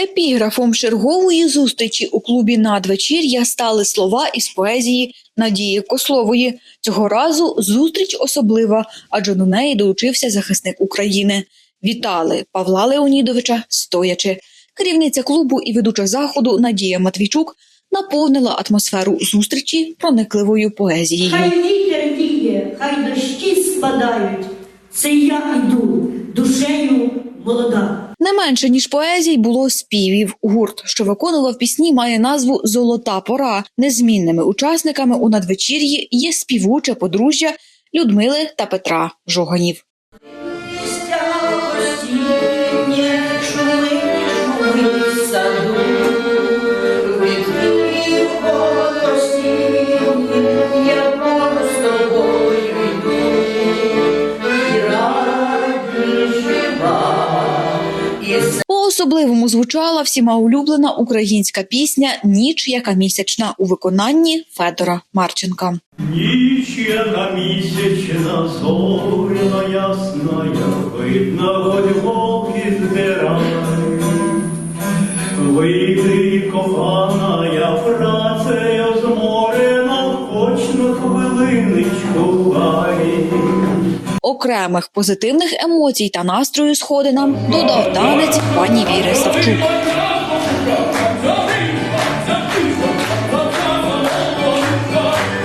Епіграфом чергової зустрічі у клубі надвечір'я стали слова із поезії Надії Кослової. Цього разу зустріч особлива, адже до неї долучився захисник України. Вітали Павла Леонідовича стоячи. Керівниця клубу і ведуча заходу Надія Матвійчук наповнила атмосферу зустрічі проникливою поезією. Хай вітер віє, хай дощі спадають. Це я йду, душею молода. Не менше ніж поезій було співів. Гурт, що виконував пісні, має назву Золота пора. Незмінними учасниками у надвечір'ї є співуче подружжя Людмили та Петра Жоганів. Осіннє жива, і По-особливому звучала всіма улюблена українська пісня Ніч, яка місячна у виконанні Федора Марченка. Ніч, яка місячна, зоряна ясная, видно, хоть вовки збирай. Вийди, кохана, я працею зморена, хоч на хвилиночку. Окремих позитивних емоцій та настрою сходи нам додав танець пані Віри Савчук.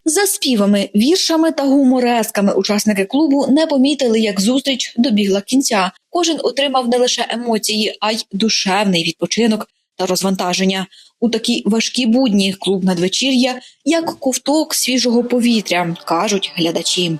За співами, віршами та гуморесками учасники клубу не помітили, як зустріч добігла кінця. Кожен отримав не лише емоції, а й душевний відпочинок та розвантаження. У такі важкі будні клуб надвечір'я, як ковток свіжого повітря, кажуть глядачі.